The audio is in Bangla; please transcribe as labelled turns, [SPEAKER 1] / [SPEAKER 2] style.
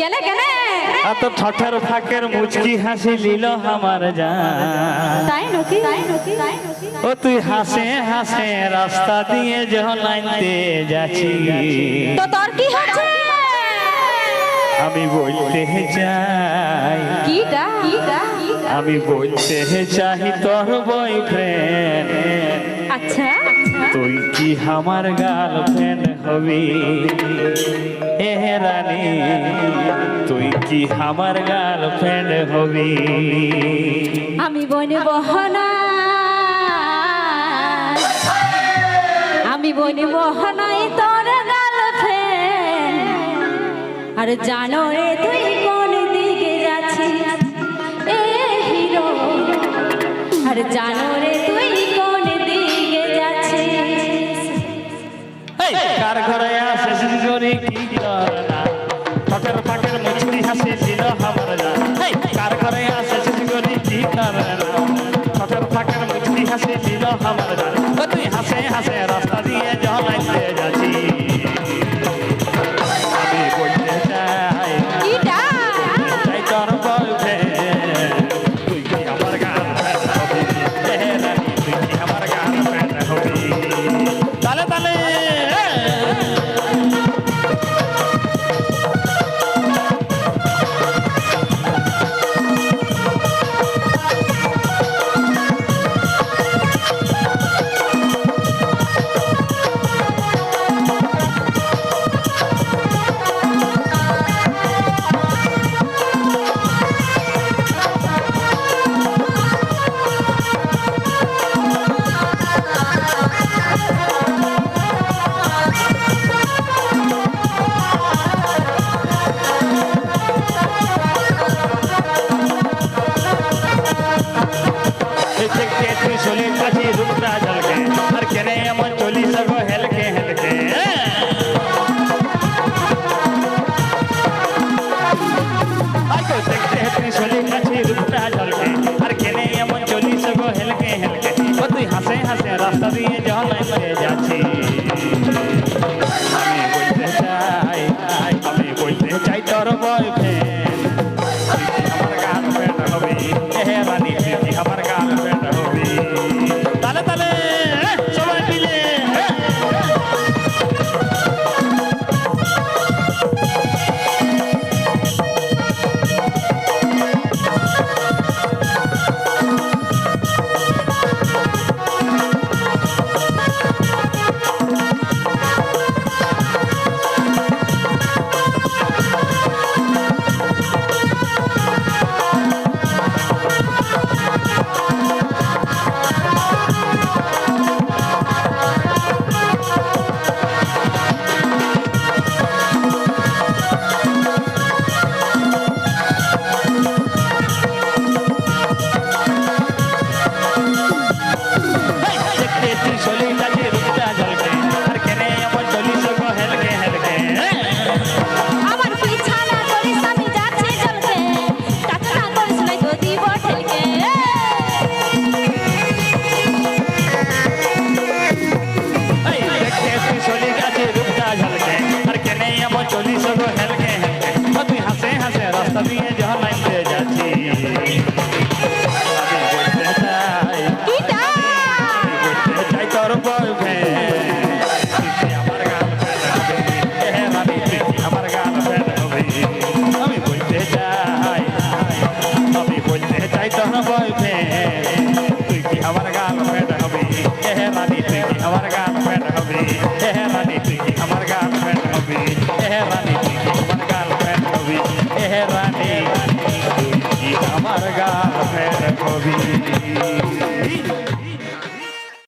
[SPEAKER 1] কেলে কেনে?
[SPEAKER 2] এত ঠঠের ফাঁকের মুচকি হাসি নিল আমার যা
[SPEAKER 1] তাই নকি? তাই নকি? তাই নকি
[SPEAKER 2] ও তুই হাসে হাসে রাস্তা দিয়ে জহলাইতে যাচ্ছি।
[SPEAKER 1] তো তোর কি হচ্ছে?
[SPEAKER 2] আমি বলতে চাই
[SPEAKER 1] কিটা কিটা
[SPEAKER 2] আমি বলতে চাই তোর বয়ফ্রেন্ড।
[SPEAKER 1] আচ্ছা।
[SPEAKER 2] তুই কি আমার গার্লফ্রেন্ড হবি? এ রানী, তুই কি আমার গার্লফ্রেন্ড হবি?
[SPEAKER 1] আমি বনে বহনা। আমি বনে বহনাই তোর গার্লফ্রেন্ড আর জানো রে তুই কোন দিকে যাচ্ছিস? এ হিরো। আর জানো রে
[SPEAKER 2] তার ঘরে আসে দুজনে কি না ঠকের মছুরি হাসি দিল হামার না তার ঘরে আসে শিশুরি কি না ঠকের মছুরি দিল হামার রাস্তা দিয়ে Helga, Helga.